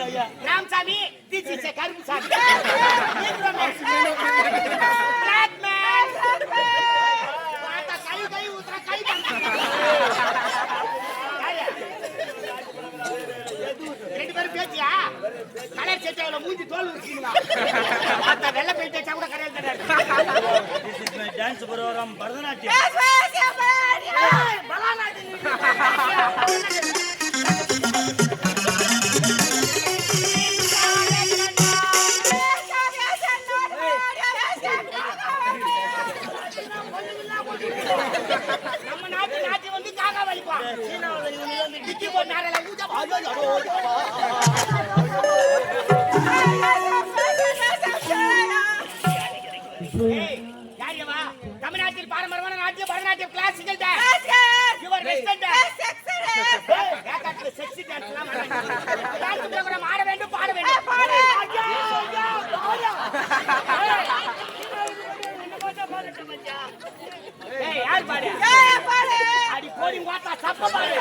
Ramasamy this is கருப்பு சாமி black man பார்த்தா கை கை ஊத்துற கை ரெண்டு பேரும் பேச்சியா கலர் மூஞ்சி தோல் பார்த்தா வெள்ளை கூட program, பரதநாட்டியம். தமிழ்நாட்டில் பாரம்பரியமான நாட்டிய Bharatanatyam classical dance your western dance ஏகாட்டில் sexy dance எல்லாம் டான்ஸ் ப்ரோகிராம் ஆட வேண்டும் பாட வேண்டும் ஐயா, ஐயா, பாயா. ஏய், யார் பாடு அடி போடி வாட்டா சப்ப பாடு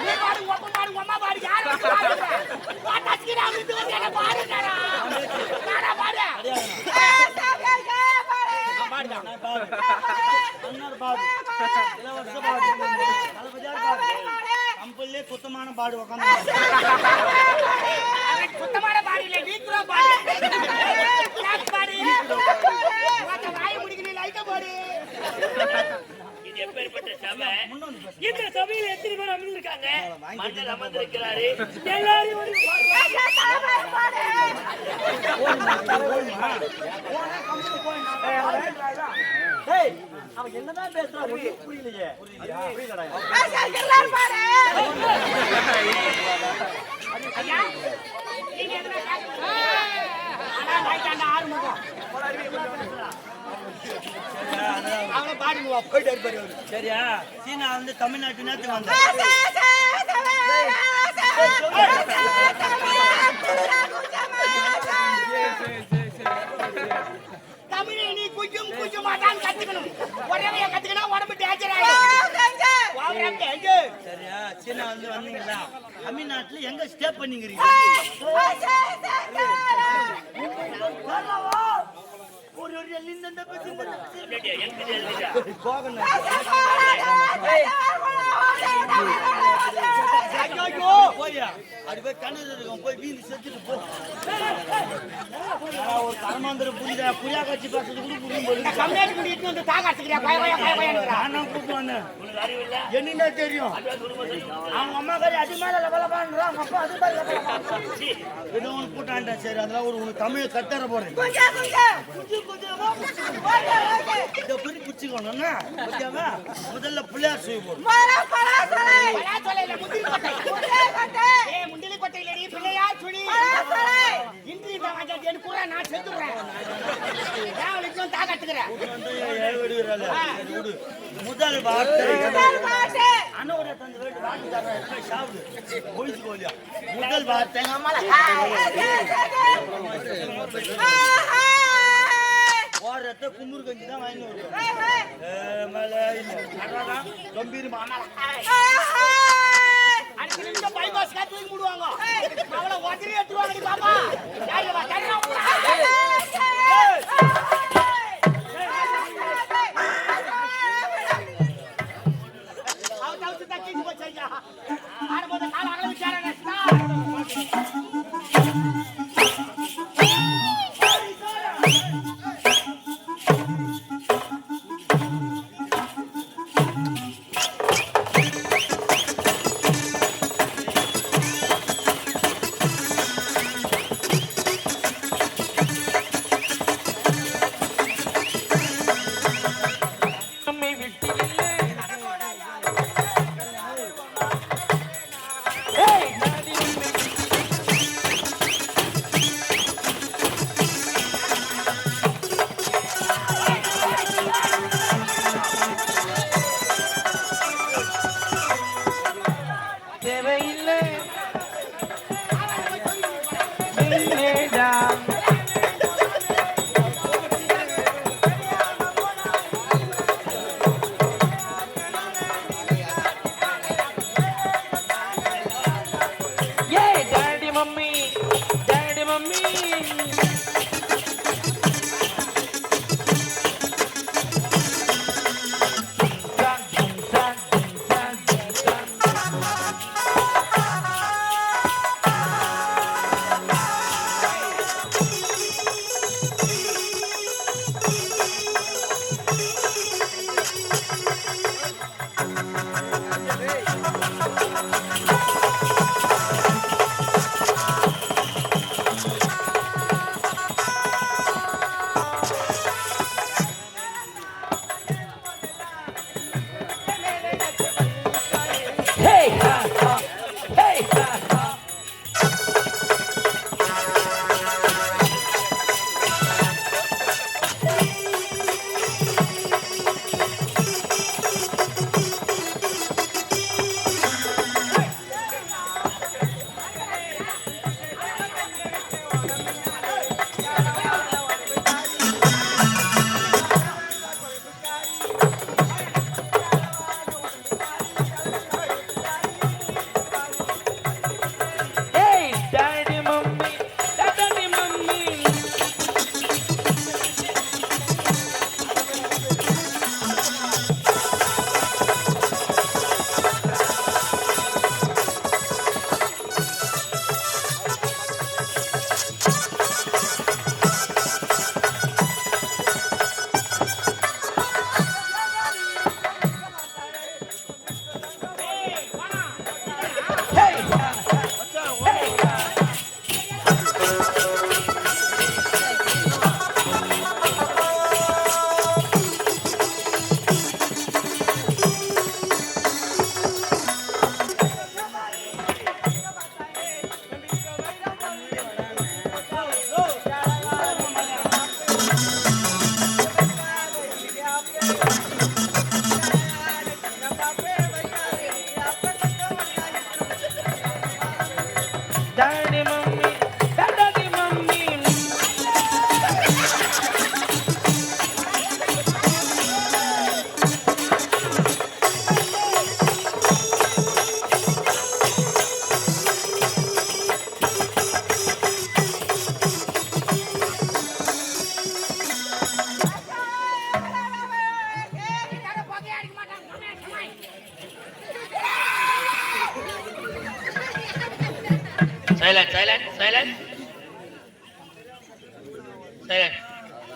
நீ பாடு உங்க அப்பா பாடு உங்க அம்மா பாடு யார் பாடு வாட்டா ஸ்கிரா வந்து வந்து என்ன பாடுங்கடா நானா பாடு பாடுடா நான் பாடு. மன்னர் பாடு. இளவரச பாடு. தளபதியார் பாடு. குத்தமான பாடு உக்காந்து அவன் சுத்தமான பாடு இல்ல பாடு. பிளாக் பாடு. வாட்ட வாய் முடிக்கல லைட்டா பாடு. இந்த சபையில எத்தனை பேர் அமர்ந்திருக்காங்க? மன்னர் அமர்ந்திருக்கிறாரு. எல்லாரும் ஏய், அவன் என்னதான் பேசுறான் புரியலையே அவரு சரியா சீனா வந்து தமிழ்நாட்டு நேரத்துக்கு வந்தேன் குஜும் குஜும் மாட்டான் கத்துக்கணும் உடனே கத்துக்கணும் உடம்பு டேஞ்சர் ஆயிடும் சரியா சீனா வந்து வந்தீங்களா தமிழ்நாட்டுல எங்க ஸ்டே பண்ணீங்க ஒரு ஒரு போகணும் ஐயோ போய்யா அது போய் கண்ணு இருக்கும் போய் வீந்து செத்துட்டு போ. ஆனா, ஒரு கர்மாந்திர புரியுதா புரியா கட்சி பேசுறது கூட புரியும் போது கம்மியாட்டு முடிட்டு வந்து தாகாத்துக்கிறியா பய பய பய பயனுறா நானும் கூப்பிட்டு வந்தேன். உனக்கு அறிவு இல்ல? என்னன்னா தெரியும்? அவங்க அம்மா கறி அது மேல அவங்க அப்பா அது கூட்டாண்டேன் சரி அதெல்லாம் ஒரு உனக்கு தமிழ் கத்தர போறேன். இதை புரி பிடிச்சிக்கணும்னா ஓகேவா? முதல்ல பிள்ளையார் சுய கொட்டை. இல்லடி பிள்ளையா சுழி இன்று இந்த வாங்கிட்டு எனக்கு கூட நான் செத்துறேன் தேவலிக்கும் தாகத்துக்கிறேன் வந்து ஏழு விடுகிறாள். சரி, விடு. முதல் வார்த்தை அண்ணோட தந்து சாப்பிடு போயிச்சு கோலியா முதல் வார்த்தை ஓடுறத குமுறு கஞ்சி தான் வாங்கி கம்பீர் மாமால அடுத்த நிமிஷம் bypass மூடுவாங்க. அவளை உதறி எடுத்துருவாங்கடி பாப்பா.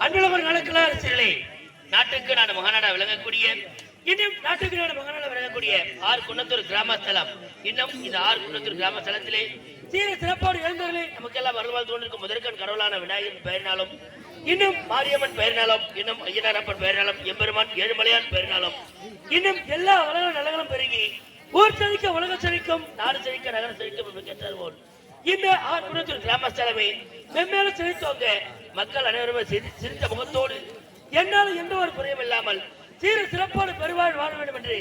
அன்புள்ளவர் நலக்கல அரசியலே நாட்டுக்கு நான் மகாநாடா விளங்கக்கூடிய இன்னும் நாட்டுக்கு நான் மகாநாடா விளங்கக்கூடிய ஆறு குன்னத்தூர் கிராம ஸ்தலம். இன்னும் இந்த ஆறு குன்னத்தூர் கிராம ஸ்தலத்திலே சீர சிறப்போடு எழுந்தவர்களே நமக்கெல்லாம் வருவாள் தோன்றிருக்கும் முதற்கண் கடவுளான விநாயகன் பெயரினாலும் இன்னும் மாரியம்மன் பெயரினாலும் இன்னும் ஐயனாரப்பன் பெயரினாலும் எம்பெருமான் ஏழுமலையான் பெயரினாலும் இன்னும் எல்லா உலக நலங்களும் பெருகி ஊர் செழிக்க உலக செழிக்கும் நாடு செழிக்க நகர செழிக்கும் என்று கேட்டார்கள் இந்த ஆர்ப்புணத்தில் கிராமஸ்தலமே மென்மேலும் செழித்தோங்க மக்கள் அனைவருமே சிரி- சிரித்த முகத்தோடு என்னால் எந்த ஒரு குறையும் இல்லாமல் சீர சிறப்போடு பெருவாழ் வாழ வேண்டும் என்று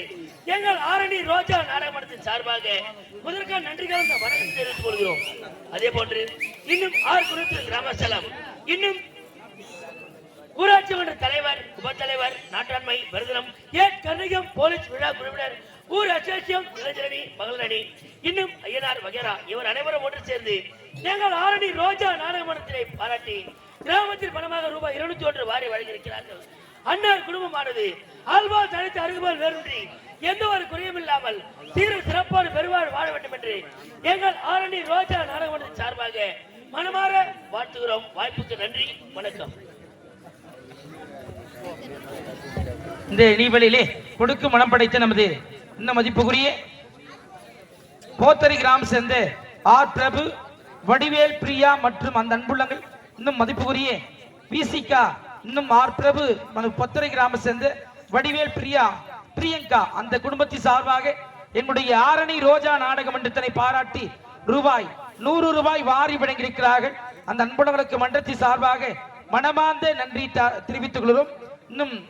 எங்கள் ஆரணி ரோஜா நாடகமன்றத்தின் சார்பாக முதற்கான நன்றி கலந்த வணக்கம் தெரிவித்துக் கொள்கிறோம். அதே போன்று இன்னும் ஆறு குறித்து கிராமஸ்தலம். இன்னும் ஊராட்சி மன்ற தலைவர் உபத்தலைவர் நாட்டாண்மை விருதனம் ஏ கர்ணிகம் போலீஸ் விழா குழுவினர் ஊர் அசோசியம் இளைஞரணி மகளிர் அணி இன்னும் ஐயனார் வகேரா இவர் அனைவரும் ஒன்று சேர்ந்து எங்கள் ஆரணி ரோஜா நாடகமன்றத்தினை பாராட்டி கிராமத்தில் பணமாக ரூபாய் இருநூத்தி ஒன்று வாரி வழங்கியிருக்கிறார்கள். அன்னார் குடும்பமானது ஆல்வால் தனித்து அருகுபால் வேறுன்றி. எந்த ஒரு குறையும் இல்லாமல் சீர சிறப்போடு பெருவாழ் வாழ வேண்டும் என்று எங்கள் ஆரணி ரோஜா நாடக சார்பாக மனமாற வாழ்த்துகிறோம். வாய்ப்புக்கு நன்றி. வணக்கம். இந்த இனிவெளியிலே கொடுக்கும் மனம் படைத்த நமது இந்த மதிப்புக்குரிய போத்தரி கிராமம் சேர்ந்த ஆர் பிரபு வடிவேல் பிரியா மற்றும் அந்த அன்புள்ளங்கள் இன்னும் மதிப்புக்குரிய விசிகா இன்னும் ஆர் பிரபு மனு பொத்தரை கிராமம் சேர்ந்த வடிவேல் பிரியா பிரியங்கா அந்த குடும்பத்தின் சார்பாக என்னுடைய ஆரணி ரோஜா நாடக மன்றத்தினை பாராட்டி ரூபாய் நூறு ரூபாய் வாரி வழங்கியிருக்கிறார்கள். அந்த அன்புடவர்களுக்கு மன்றத்தின் சார்பாக மனமார்ந்த நன்றி த- தெரிவித்துக் கொள்கிறோம். இன்னும்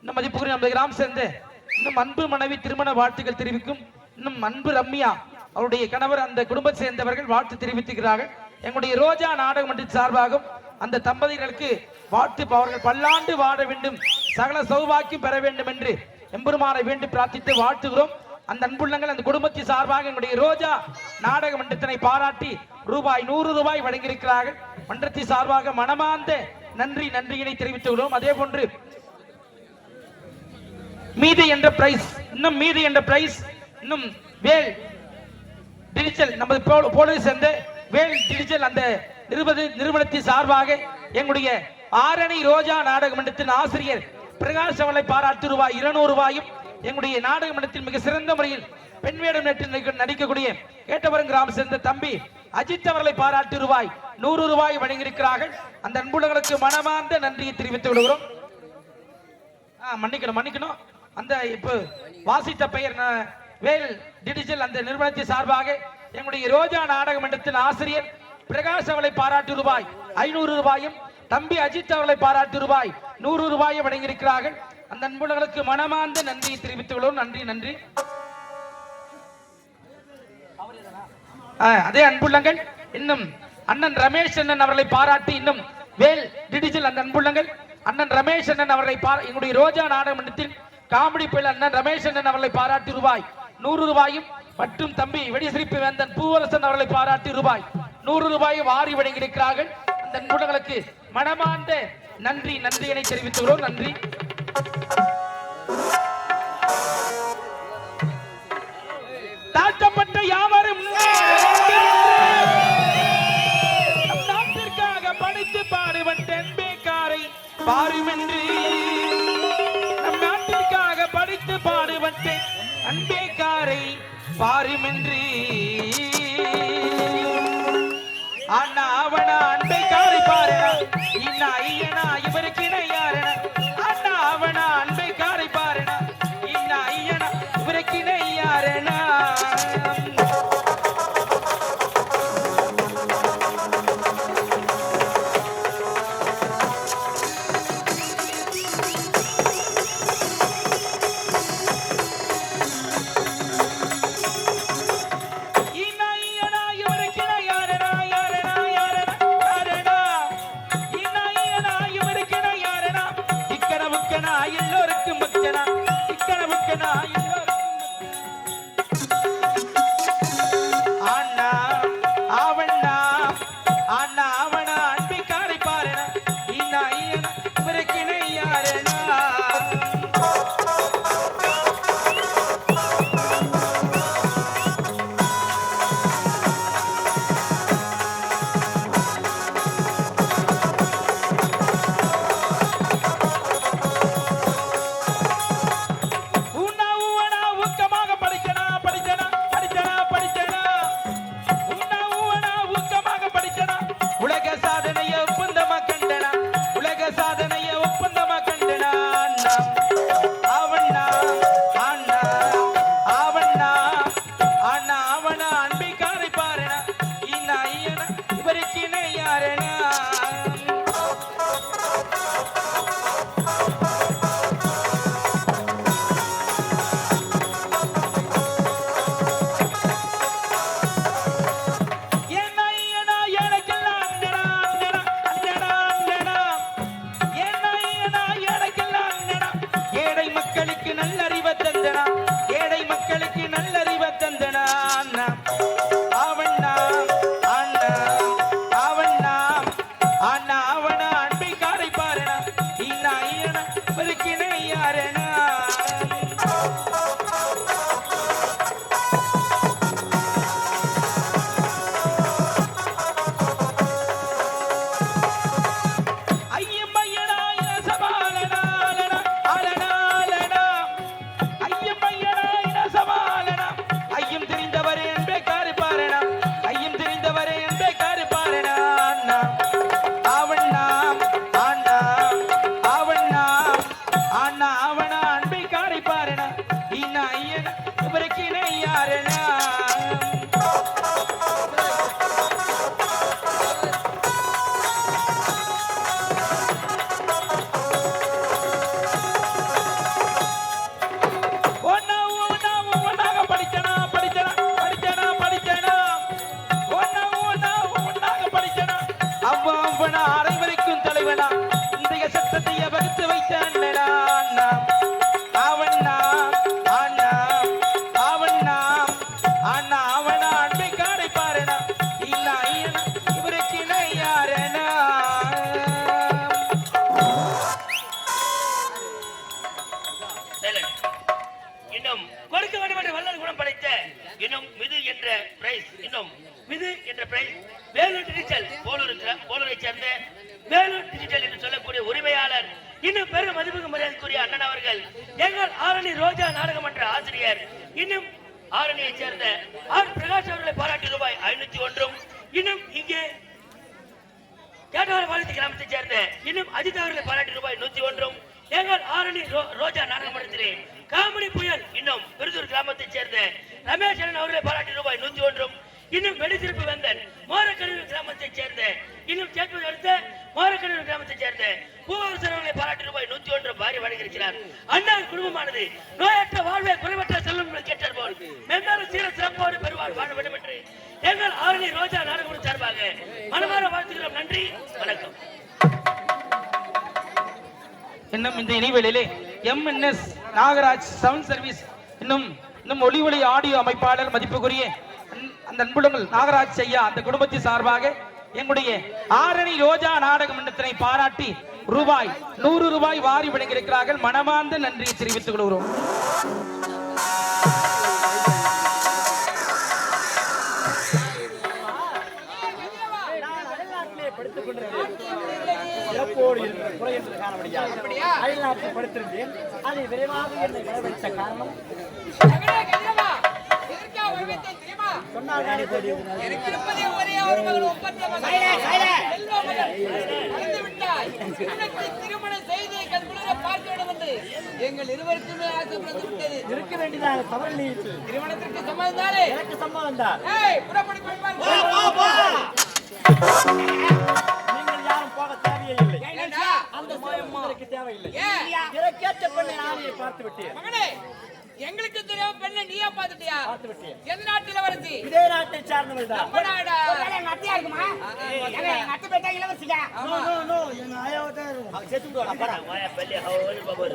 இன்னும் மதிப்புக்குரிய நமது கிராமம் சேர்ந்த இன்னும் அன்பு மனைவி திருமண வாழ்த்துக்கள் தெரிவிக்கும். இன்னும் அன்பு ரம்யா அவருடைய கணவர் அந்த குடும்பத்தை சேர்ந்தவர்கள் வாழ்த்து தெரிவித்துக்கிறார்கள். எங்களுடைய ரோஜா நாடக மன்றத்தின் சார்பாகவும் அந்த தம்பதிகளுக்கு வாழ்த்து அவர்கள் பல்லாண்டு வாழ வேண்டும் சகல சௌபாக்கியம் பெற வேண்டும் என்று எம்பெருமானை வேண்டி பிரார்த்தித்து வாழ்த்துகிறோம். அந்த அன்புள்ளங்கள் அந்த குடும்பத்தின் சார்பாக எங்களுடைய ரோஜா நாடக மன்றத்தினை பாராட்டி ரூபாய் நூறு ரூபாய் வழங்கியிருக்கிறார்கள். மன்றத்தின் சார்பாக மனமார்ந்த நன்றி நன்றியினை தெரிவித்துகிறோம் அதே போன்று மீதி என்ற பிரைஸ் இன்னும் மீதி என்ற பிரைஸ் இன்னும் வேல் டிஜிட்டல் நமது போலீஸ் சேர்ந்த வேல் டிஜிட்டல் அந்த நிறுவன நிறுவனத்தின் சார்பாக எங்களுடைய ஆரணி ரோஜா நாடக மன்றத்தின் ஆசிரியர் பிரகாஷ் அவளை பாராட்டு ரூபாய் இருநூறு ரூபாயும் எங்களுடைய நாடக மன்றத்தில் மிக சிறந்த முறையில் பெண் வேடம் நடித்து நடிக்க- நடிக்கக்கூடிய கேட்டவரம் கிராமம் சேர்ந்த தம்பி அஜித் அவர்களை பாராட்டு ரூபாய் நூறு ரூபாய் வழங்கியிருக்கிறார்கள். அந்த அன்புள்ளங்களுக்கு மனமார்ந்த நன்றியை தெரிவித்து விடுகிறோம் ஆ, மன்னிக்கணும் மன்னிக்கணும். அந்த இப்போ வாசித்த பெயர் வேல் டிடிஜல் அந்த நிறுவனத்தின் சார்பாக எங்களுடைய ரோஜா நாடக மன்றத்தின் ஆசிரியர் பிரகாஷ் அவளை பாராட்டு ரூபாய். ஐநூறு ரூபாயும் தம்பி அஜித் அவர்களை பாராட்டு ரூபாய். நூறு ரூபாயை வழங்கியிருக்கிறார்கள். அந்த அன்புள்ளங்களுக்கு மனமார்ந்த நன்றியை தெரிவித்துக் கொள்வோம். நன்றி நன்றி. அதே அன்புள்ளங்கள். இன்னும் அண்ணன் ரமேஷ் அண்ணன் அவர்களை பாராட்டி இன்னும் வேல் டிடிஜில் அந்த அன்புள்ளங்கள். அண்ணன் ரமேஷ் அண்ணன் அவர்களை பாரா எங்களுடைய ரோஜா நாடகமன்றத்தில் காமெடி பிள்ளை அண்ணன் ரமேஷ் அண்ணன் அவர்களை பாராட்டி ரூபாய். நூறு ரூபாயும் மற்றும் தம்பி வெடிசிரிப்பு வேந்தன் பூவரசன் அவர்களை பாராட்டி ரூபாய் நூறு ரூபாயை வாரி வழங்கியிருக்கிறார்கள். அந்த அன்புள்ளங்களுக்கு மனமார்ந்த நன்றி நன்றியினை தெரிவித்துகிறோம் நன்றி. தாழ்த்தப்பட்ட யாவரும் நாட்டிற்காக படித்து பாடுவன் தென்பேக்காரை பாருமென்று. நம் நாட்டிற்காக படித்து பாடுவன் அன்பேக்காரை பாரிமின்றி. அண்ணா அவனா அன்பைக்காரை பாருங்க இன்னா ஐயனா இவருக்கு இணையாரனா? ரோஜா காமெடி புயல் இன்னும் விருதூர் கிராமத்தைச் சேர்ந்த ரமேஷ் அண்ணன் அவர்களை பாராட்டி ரூபாய் நூத்தி ஒன்றும். இன்னும் வெடித்திருப்பு வந்தன் மோரக்கடலூர் கிராமத்தைச் சேர்ந்த இன்னும் சேட்பது அடுத்த மோரக்கடலூர் கிராமத்தைச் சேர்ந்த பூவரசர் அவர்களை பாராட்டி ரூபாய் நூத்தி ஒன்று பாரி வழங்கியிருக்கிறார் அண்ணா குடும்பமானது நோயற்ற வாழ்வை குறைவற்ற செல்லும் கேட்டார் போல். மென்மேலும் சீர சிறப்போடு பெறுவார் வாழ வேண்டும் என்று எங்கள் ஆரணி ரோஜா நாடகம் சார்பாக மனமார வாழ்த்துகிறோம். நன்றி வணக்கம். இன்னும் இந்த இணைவேளையிலே எம்என்எஸ் நாகராஜ் சவுண்ட் சர்வீஸ் இன்னும் இன்னும் ஒளி ஒளி ஆடியோ அமைப்பாளர் மதிப்புக்குரிய அந்த அன்புடங்கள் நாகராஜ் ஐயா அந்த குடும்பத்தின் சார்பாக எங்களுடைய ஆரணி ரோஜா நாடக மன்றத்தினை பாராட்டி ரூபாய் நூறு ரூபாய் வாரி வழங்கியிருக்கிறார்கள். மனமார்ந்த நன்றியை தெரிவித்துக் கொள்கிறோம். சிறப்போடு இருக்கிற குறை என்று காண முடியாது அயல்நாட்டில் படுத்திருந்தேன் அதை விரைவாக என்னை வரவழைத்த காரணம் மகனே கதிரவா, எதற்கா வருவித்தேன் தெரியுமா? சொன்னால் தானே தெரியும் எனக்கு இருப்பதே ஒரே ஒரு மகள், ஒப்பற்ற மகள். செல்வ மகள். இறந்து விட்டாய். உனக்கு திருமணம் செய்து கண் குளிர பார்க்க வேண்டும் என்று எங்கள் இருவருக்குமே ஆசைப்பட்டு விட்டது இருக்க வேண்டியதாக தவறு திருமணத்திற்கு சம்மதம் தானே எனக்கு சம்பவம் தான் புறப்படி உங்களுக்கு தேவையில்லை? இறக்கேற்ற பெண்ணை நானே பார்த்து விட்டேன் மகனே எங்களுக்கு தெரியாம பெண்ணை நீயா பார்த்துட்டியா? பார்த்து விட்டேன் எந்த நாட்டு இளவரசி இதே நாட்டை சார்ந்தவள் தான். நம்ம நாடா? எங்க அத்தையா இருக்குமா? எங்க எங்க அத்தை பேட்டா இளவரசிங்க நோ நோ நோ எங்க ஆயாவை தான் அவன் சேர்த்து விடுவாங்க வாயா பள்ளி அவரு பாபு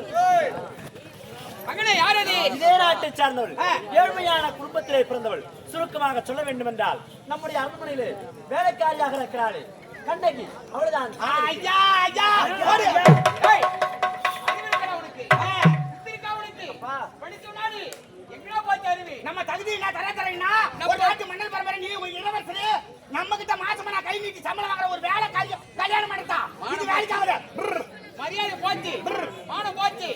மகனே யார் அது? இதே நாட்டை சார்ந்தவள். ஏழ்மையான குடும்பத்திலே பிறந்தவள். சுருக்கமாக சொல்ல வேண்டும் என்றால் நம்முடைய அரண்மனையிலே வேலைக்காரியாக இருக்கிறாளே. கண்ணகி அவள்தான் ஐயா ஐயா ஓடு. ஏய்? நம்ம தகுதி என்ன தர தரேன்னா ஒரு நாட்டு மன்னல் பரம்பரை நீ ஒரு இளவரசரு நம்ம கிட்ட மாசமா நான் கை நீட்டி சம்பளம் வாங்குற ஒரு வேலை கல்யாணம் பண்ணிட்டா இது வேலைக்கு ஆகுது மரியாதை போச்சு. மானம் போச்சு.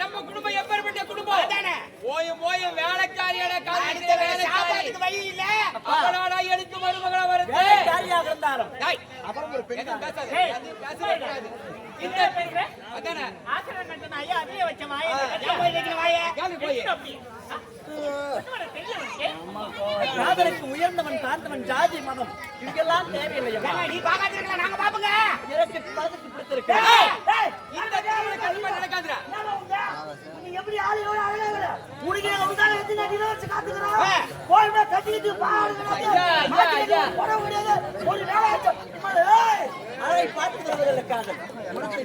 நம்ம குடும்பம் எப்பேற்பட்ட குடும்பம்? அதானே. போயும் போயும் வேலைக்காரியோட காரியத்துல அடுத்த வேலை வேலைக்காரி. சாப்பாட்டுக்கு வழி இல்ல. அவளாடா எடுத்து மருமகளா வருது. அப்புறம் ஒரு பெண் எதுவும் பேசாத. இந்த பெண் அதானே. ஆசிரியர் ஐயா வச்ச காதலுக்கு உயர்ந்தவன் தாழ்ந்தவன் ஜாதி மதம். இதுக்கெல்லாம் தேவையில்லை நீ பாக்காத இருக்கலாம் நாங்க பாப்போங்க எனக்கு பதத்துக்கு பிடித்திருக்கு ஏய், ஏய், இந்த திருமணம் கண்டிப்பா நடக்காதுடா. என்னடா உங்க? நீ எப்படி ஆளு எவ்வளவு அழகாக உனக்கு எங்க உண்டான எத்தனை நாள் இதை வச்சு ஆ. காத்துக்கிறோம் கோயில கட்டிக்கிட்டு பாடு ஐயா, ஐயா, ஐயா. உறவு கிடையாது ஒரு வேலையாச்சும் அதை பார்த்துக்கிறவர்கள் காதல் குணத்தை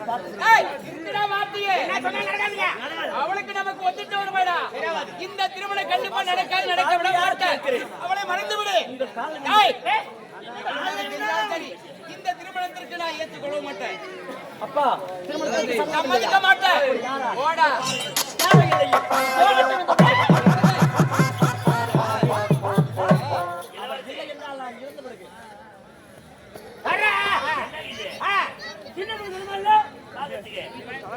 அவளுக்கு நமக்கு ஒத்துட்டு வருமாடா. இந்த திருமணம் கண்டிப்பா நடக்காது நடக்க விட மாட்டேன் அவளை மறந்து விடு இந்த திருமணத்திற்கு நான் ஏற்றுக்கொள்ள மாட்டேன். அப்பா திருமணத்துக்கு சம்மதம் சம்மதிக்க மாட்டேன். ஓடா சின்ன.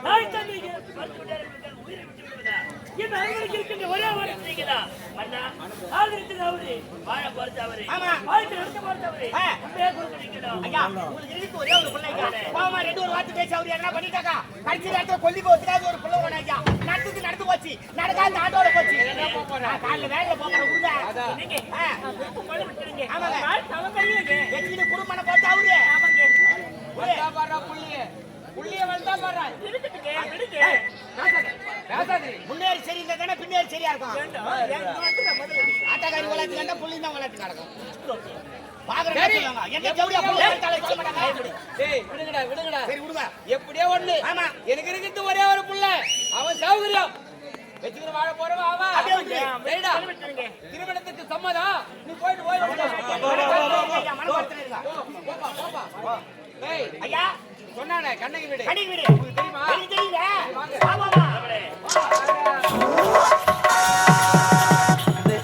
தாய் தந்தைக்கு மறுத்து விட்டார்கள் உயிரை விட்டு விடுவதா? இந்த ஐவருக்கு இருக்கின்ற ஒரே ஒரு செய்கிறா. அண்ணா, ஆதரித்தது அவரு, வாழ பொறுத்து அவரு, ஆமா. வாழ்க்கை நடத்த பொறுத்து அவரு. ஆ. அப்படியே கொடுத்து நிக்கணும். ஐயா, உங்களுக்கு இருக்கு ஒரே ஒரு பிள்ளைங்க. பாவமா ரெண்டு ஒரு வார்த்தை பேசி அவரு என்ன பண்ணிட்டாக்கா? கடைசி நேரத்துல கொல்லிக்கு ஒத்துக்காத ஒரு பிள்ளை வேணும் ஐயா. நடந்தது நடந்து போச்சு. நடக்காத ஆட்டோட போச்சு. காலைல வேலையில. ஆமாங்க. வச்சுக்கிட்டு குடும்பம் பார்த்து அவரு. வந்தா புள்ளிய. புள்ளிய வந்தா முன்னேறி சரி இருந்தா தானே பின்னேறி சரியா இருக்கும்? ஆட்டக்காரி வளர்த்து கண்டா புள்ளி தான் வளர்த்து நடக்கும். விடுங்க. எப்படியோ ஒண்ணு. எனக்கு இருக்குது ஒரே ஒரு புள்ள. அவன் சௌகரியம். வச்சுக்கிட்டு வாழ போறவன் அவன். திருமணத்துக்கு சம்மதம் நீ போயிட்டு போய் ஐயா, மனப்படுத்துறேன் இருங்க. போப்பா போப்பா டேய் ஐயா சொன்னானே கண்ணகி வீடு. கடி வீடு. உங்களுக்கு தெரியுமா? எனக்கு தெரியுங்க வாங்க. ஆமாமா இந்த-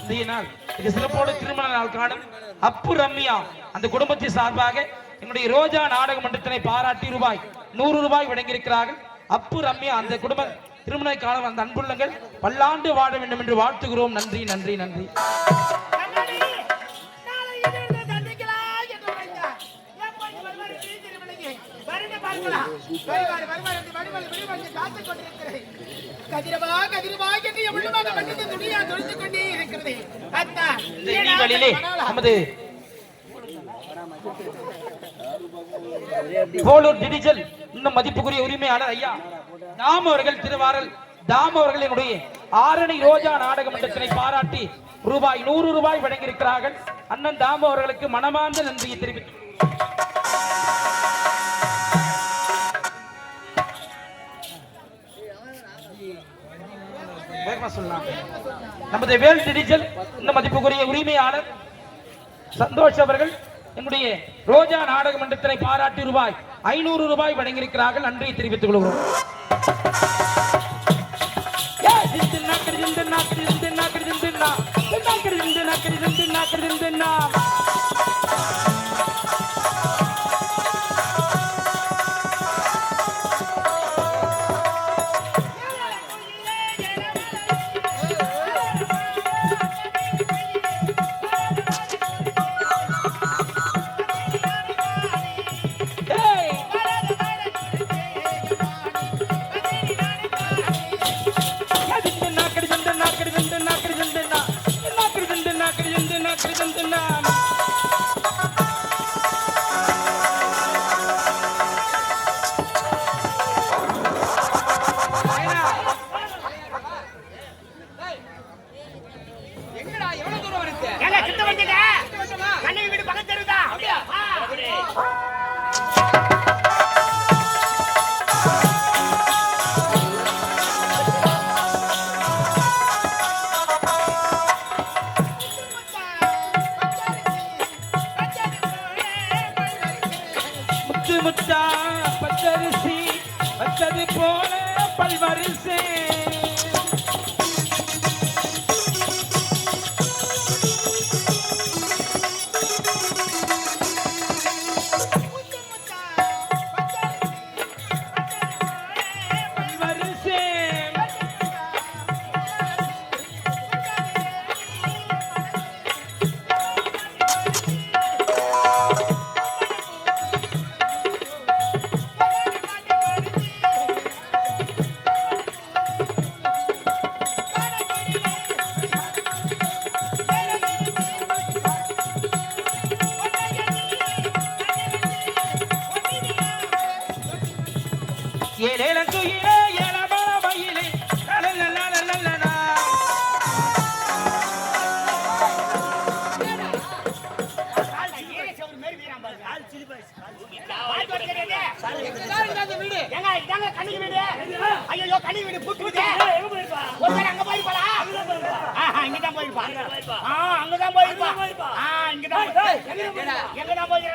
இன்றைய நாள் இது சிறப்போடு திருமண நாள் காணும். அப்பு ரம்யா அந்த குடும்பத்தின் சார்பாக என்னுடைய ரோஜா நாடக மன்றத்தினை பாராட்டி ரூபாய் நூறு ரூபாய் வழங்கியிருக்கிறார்கள். அப்பு ரம்யா அந்த குடும்ப திருமண காலம் அந்த அன்புள்ளங்கள் பல்லாண்டு வாழ வேண்டும் என்று வாழ்த்துகிறோம். நன்றி நன்றி நன்றி. கதிரவா, கதிரவா என்று துணியா கொண்டே இருக்கிறது. அத்தா, இந்த நமது போலூர் டிடிஜல் இன்னும் மதிப்புக்குரிய உரிமையாளர் ஐயா தாம் அவர்கள் திருவாரல் தாம் அவர்கள் என்னுடைய ஆரணி ரோஜா நாடக மன்றத்தினை பாராட்டி ரூபாய் நூறு ரூபாய் வழங்கியிருக்கிறார்கள் அண்ணன் தாம் அவர்களுக்கு மனமார்ந்த நன்றியை தெரிவித்து வேகமா சொல்லலாம் நமது வேல் டிஜிட்டல் இந்த மதிப்புக்குரிய உரிமையாளர் சந்தோஷ் அவர்கள் என்னுடைய ரோஜா நாடக மன்றத்தினை பாராட்டி ரூபாய் ஐநூறு ரூபாய் வழங்கியிருக்கிறார்கள் நன்றியை தெரிவித்துக் கொள்கிறோம் ஏய், திந்துன்னா, கிரிதிந்துன்னா, கிரிதிந்துன்னா, கிரிதிந்துன்னா. தின்னா, கிரிதிந்துன்னா, கிரிதிந்துன்னா, கிரிதிந்துன்னா. பச்சரிசி பச்சது போல பல்வரிசை. எங்கடா? போய்